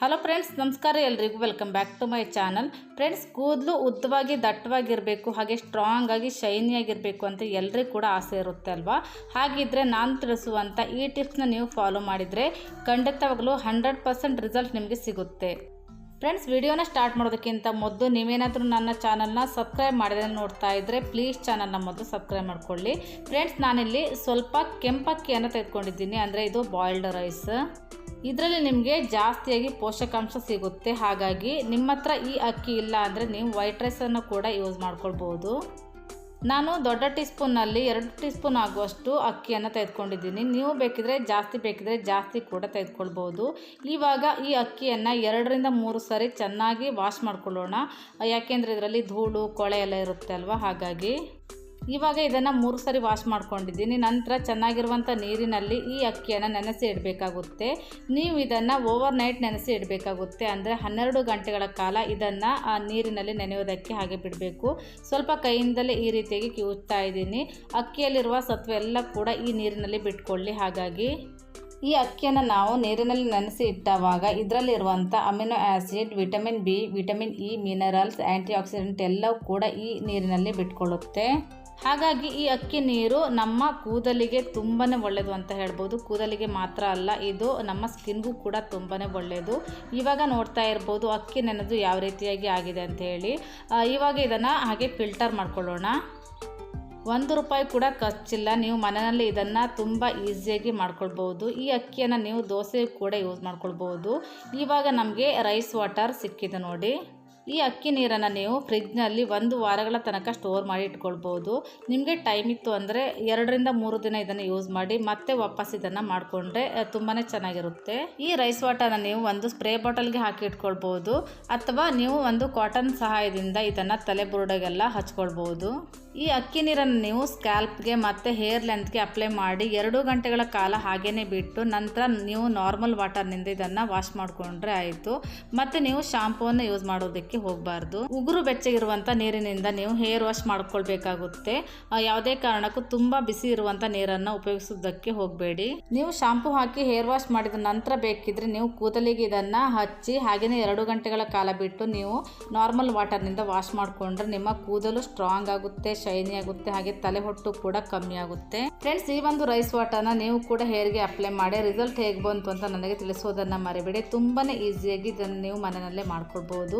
Hello friends ನಮಸ್ಕಾರ ಎಲ್ರಿಗೂ. Welcome back to my channel friends ಕೂದಲು ಉದ್ದವಾಗಿ, ದಟ್ಟವಾಗಿರಬೇಕು, ಹಾಗೆ ಸ್ಟ್ರಾಂಗ್ ಆಗಿ ಶೈನಿಯಾಗಿರಬೇಕು ಅಂತ ಎಲ್ರಿಗೂ ಕೂಡ ಆಸೆ ಇರುತ್ತೆ ಅಲ್ವಾ? ಹಾಗಿದ್ರೆ ನಾನು ತಿಳಿಸುವಂಥ ಈ ಟಿಪ್ಸ್ನ ನೀವು ಫಾಲೋ ಮಾಡಿದರೆ ಖಂಡಿತವಾಗಲೂ ಹಂಡ್ರೆಡ್ ಪರ್ಸೆಂಟ್ ರಿಸಲ್ಟ್ ನಿಮಗೆ ಸಿಗುತ್ತೆ. ಫ್ರೆಂಡ್ಸ್ ವಿಡಿಯೋನ ಸ್ಟಾರ್ಟ್ ಮಾಡೋದಕ್ಕಿಂತ ಮೊದಲು ನೀವೇನಾದರೂ ನನ್ನ ಚಾನಲ್ನ ಸಬ್ಸ್ಕ್ರೈಬ್ ಮಾಡಿದ್ರೆ ನೋಡ್ತಾ ಇದ್ದರೆ ಪ್ಲೀಸ್ ಚಾನಲ್ನ ಮೊದಲು ಸಬ್ಸ್ಕ್ರೈಬ್ ಮಾಡ್ಕೊಳ್ಳಿ. ಫ್ರೆಂಡ್ಸ್ ನಾನಿಲ್ಲಿ ಸ್ವಲ್ಪ ಕೆಂಪಕ್ಕಿಯನ್ನು ತೆಗೆದುಕೊಂಡಿದ್ದೀನಿ. ಅಂದರೆ ಇದು ಬಾಯ್ಲ್ಡ್ ರೈಸ್ ಇದರಲ್ಲಿ ನಿಮಗೆ ಜಾಸ್ತಿಯಾಗಿ ಪೋಷಕಾಂಶ ಸಿಗುತ್ತೆ. ಹಾಗಾಗಿ ನಿಮ್ಮ ಹತ್ರ ಈ ಅಕ್ಕಿ ಇಲ್ಲ ಅಂದರೆ ನೀವು ವೈಟ್ ರೈಸನ್ನು ಕೂಡ ಯೂಸ್ ಮಾಡ್ಕೊಳ್ಬೋದು ನಾನು ದೊಡ್ಡ ಟೀ ಸ್ಪೂನಲ್ಲಿ ಎರಡು ಟೀ ಸ್ಪೂನ್ ಆಗುವಷ್ಟು ಅಕ್ಕಿಯನ್ನು ತೆಗೆದುಕೊಂಡಿದ್ದೀನಿ. ನೀವು ಬೇಕಿದ್ರೆ ಜಾಸ್ತಿ ಬೇಕಿದ್ರೆ ಜಾಸ್ತಿ ಕೂಡ ತೆಗೆದುಕೊಳ್ಬೋದು ಇವಾಗ ಈ ಅಕ್ಕಿಯನ್ನು ಎರಡರಿಂದ ಮೂರು ಸರಿ ಚೆನ್ನಾಗಿ ವಾಶ್ ಮಾಡ್ಕೊಳ್ಳೋಣ. ಯಾಕೆಂದರೆ ಇದರಲ್ಲಿ ಧೂಳು, ಕೊಳೆ ಎಲ್ಲ ಇರುತ್ತೆ ಅಲ್ವಾ? ಹಾಗಾಗಿ ಇವಾಗ ಇದನ್ನು ಮೂರು ಸರಿ ವಾಶ್ ಮಾಡ್ಕೊಂಡಿದ್ದೀನಿ. ನಂತರ ಚೆನ್ನಾಗಿರುವಂಥ ನೀರಿನಲ್ಲಿ ಈ ಅಕ್ಕಿಯನ್ನು ನೆನೆಸಿ ಇಡಬೇಕಾಗುತ್ತೆ. ನೀವು ಇದನ್ನು ಓವರ್ ನೈಟ್ ನೆನೆಸಿ ಇಡಬೇಕಾಗುತ್ತೆ. ಅಂದರೆ ಹನ್ನೆರಡು ಗಂಟೆಗಳ ಕಾಲ ಇದನ್ನು ಆ ನೀರಿನಲ್ಲಿ ನೆನೆಯೋದಕ್ಕೆ ಹಾಗೆ ಬಿಡಬೇಕು. ಸ್ವಲ್ಪ ಕೈಯಿಂದಲೇ ಈ ರೀತಿಯಾಗಿ ಕಿವುಚ್ತಾ ಇದ್ದೀನಿ. ಅಕ್ಕಿಯಲ್ಲಿರುವ ಸತ್ವ ಎಲ್ಲ ಕೂಡ ಈ ನೀರಿನಲ್ಲಿ ಬಿಟ್ಕೊಳ್ಳಿ. ಹಾಗಾಗಿ ಈ ಅಕ್ಕಿಯನ್ನು ನಾವು ನೀರಿನಲ್ಲಿ ನೆನೆಸಿ ಇಟ್ಟವಾಗ ಇದರಲ್ಲಿರುವಂಥ amino acid vitamin B, vitamin E, minerals antioxidant ಎಲ್ಲವೂ ಕೂಡ ಈ ನೀರಿನಲ್ಲಿ ಬಿಟ್ಕೊಳ್ಳುತ್ತೆ. ಹಾಗಾಗಿ ಈ ಅಕ್ಕಿ ನೀರು ನಮ್ಮ ಕೂದಲಿಗೆ ತುಂಬಾ ಒಳ್ಳೆಯದು ಅಂತ ಹೇಳ್ಬೋದು. ಕೂದಲಿಗೆ ಮಾತ್ರ ಅಲ್ಲ, ಇದು ನಮ್ಮ ಸ್ಕಿನ್ಗೂ ಕೂಡ ತುಂಬಾ ಒಳ್ಳೆಯದು ಇವಾಗ ನೋಡ್ತಾ ಇರ್ಬೋದು ಅಕ್ಕಿ ನೆನೆದು ಯಾವ ರೀತಿಯಾಗಿ ಆಗಿದೆ ಅಂತ ಹೇಳಿ. ಇವಾಗ ಇದನ್ನು ಹಾಗೆ ಫಿಲ್ಟರ್ ಮಾಡ್ಕೊಳ್ಳೋಣ. ಒಂದು ರೂಪಾಯಿ ಕೂಡ ಖರ್ಚಿಲ್ಲ, ನೀವು ಮನೆಯಲ್ಲಿ ಇದನ್ನು ತುಂಬ ಈಸಿಯಾಗಿ ಮಾಡ್ಕೊಳ್ಬೋದು ಈ ಅಕ್ಕಿಯನ್ನು ನೀವು ದೋಸೆ ಕೂಡ ಯೂಸ್ ಮಾಡ್ಕೊಳ್ಬೋದು ಇವಾಗ ನಮಗೆ ರೈಸ್ ವಾಟರ್ ಸಿಕ್ಕಿದೆ ನೋಡಿ. ಈ ಅಕ್ಕಿ ನೀರನ್ನು ನೀವು ಫ್ರಿಜ್ನಲ್ಲಿ ಒಂದು ವಾರಗಳ ತನಕ ಸ್ಟೋರ್ ಮಾಡಿ ಇಟ್ಕೊಳ್ಬೋದು. ನಿಮಗೆ ಟೈಮ್ ಇತ್ತು ಅಂದರೆ ಎರಡರಿಂದ ಮೂರು ದಿನ ಇದನ್ನು ಯೂಸ್ ಮಾಡಿ ಮತ್ತೆ ವಾಪಸ್ ಇದನ್ನು ಮಾಡಿಕೊಂಡ್ರೆ ತುಂಬಾ ಚೆನ್ನಾಗಿರುತ್ತೆ. ಈ ರೈಸ್ ವಾಟರ್ನ ನೀವು ಒಂದು ಸ್ಪ್ರೇ ಬಾಟಲ್ಗೆ ಹಾಕಿ ಇಟ್ಕೊಳ್ಬೋದು. ಅಥವಾ ನೀವು ಒಂದು ಕಾಟನ್ ಸಹಾಯದಿಂದ ಇದನ್ನು ತಲೆ ಬುರುಡೆಗೆಲ್ಲ ಹಚ್ಕೊಳ್ಬೋದು. ಈ ಅಕ್ಕಿ ನೀರನ್ನು ನೀವು ಸ್ಕ್ಯಾಲ್ಪ್ಗೆ ಮತ್ತು ಹೇರ್ ಲೆಂತ್ಗೆ ಅಪ್ಲೈ ಮಾಡಿ ಎರಡು ಗಂಟೆಗಳ ಕಾಲ ಹಾಗೇ ಬಿಟ್ಟು ನಂತರ ನೀವು ನಾರ್ಮಲ್ ವಾಟರ್ನಿಂದ ಇದನ್ನು ವಾಶ್ ಮಾಡಿಕೊಂಡ್ರೆ ಆಯಿತು. ಮತ್ತು ನೀವು ಶಾಂಪೂವನ್ನು ಯೂಸ್ ಮಾಡೋದಕ್ಕೆ ಹೋಗಬಾರ್ದು. ಉಗುರು ಬೆಚ್ಚಗಿರುವಂಥ ನೀರಿನಿಂದ ನೀವು ಹೇರ್ ವಾಶ್ ಮಾಡ್ಕೊಳ್ಬೇಕಾಗುತ್ತೆ. ಯಾವುದೇ ಕಾರಣಕ್ಕೂ ತುಂಬ ಬಿಸಿ ಇರುವಂಥ ನೀರನ್ನು ಉಪಯೋಗಿಸೋದಕ್ಕೆ ಹೋಗಬೇಡಿ. ನೀವು ಶಾಂಪೂ ಹಾಕಿ ಹೇರ್ ವಾಶ್ ಮಾಡಿದ ನಂತರ ಬೇಕಿದ್ರೆ ನೀವು ಕೂದಲಿಗೆ ಇದನ್ನು ಹಚ್ಚಿ ಹಾಗೆಯೇ ಎರಡು ಗಂಟೆಗಳ ಕಾಲ ಬಿಟ್ಟು ನೀವು ನಾರ್ಮಲ್ ವಾಟರ್ನಿಂದ ವಾಶ್ ಮಾಡಿಕೊಂಡ್ರೆ ನಿಮ್ಮ ಕೂದಲು ಸ್ಟ್ರಾಂಗ್ ಆಗುತ್ತೆ ಶೈನಿ ಆಗುತ್ತೆ, ಹಾಗೆ ತಲೆ ಹೊಟ್ಟು ಕೂಡ ಕಮ್ಮಿ ಆಗುತ್ತೆ. ಫ್ರೆಂಡ್ಸ್ ಈ ಒಂದು ರೈಸ್ ವಾಟರ್ನ ನೀವು ಕೂಡ ಹೇರ್ಗೆ ಅಪ್ಲೈ ಮಾಡಿ ರಿಸಲ್ಟ್ ಹೇಗೆ ಬಂತು ಅಂತ ನನಗೆ ತಿಳಿಸೋದನ್ನು ಮರಿಬೇಡಿ. ತುಂಬಾ ಈಸಿಯಾಗಿ ಇದನ್ನು ನೀವು ಮನೆಯಲ್ಲೇ ಮಾಡ್ಕೊಳ್ಬೋದು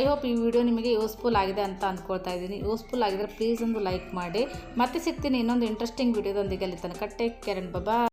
ಐ ಹೋಪ್ ಈ ವಿಡಿಯೋ ನಿಮಗೆ ಯೂಸ್ಫುಲ್ ಆಗಿದೆ ಅಂತ ಅಂದ್ಕೊಳ್ತಾ ಇದ್ದೀನಿ. ಯೂಸ್ಫುಲ್ ಆಗಿದ್ರೆ ಪ್ಲೀಸ್ ಒಂದು ಲೈಕ್ ಮಾಡಿ. ಮತ್ತೆ ಸಿಗ್ತೀನಿ ಇನ್ನೊಂದು ಇಂಟ್ರೆಸ್ಟಿಂಗ್ ವಿಡಿಯೋದೊಂದಿಗೆ ಅಲ್ಲಿ ತನಕ. Take care and ಬಬಾ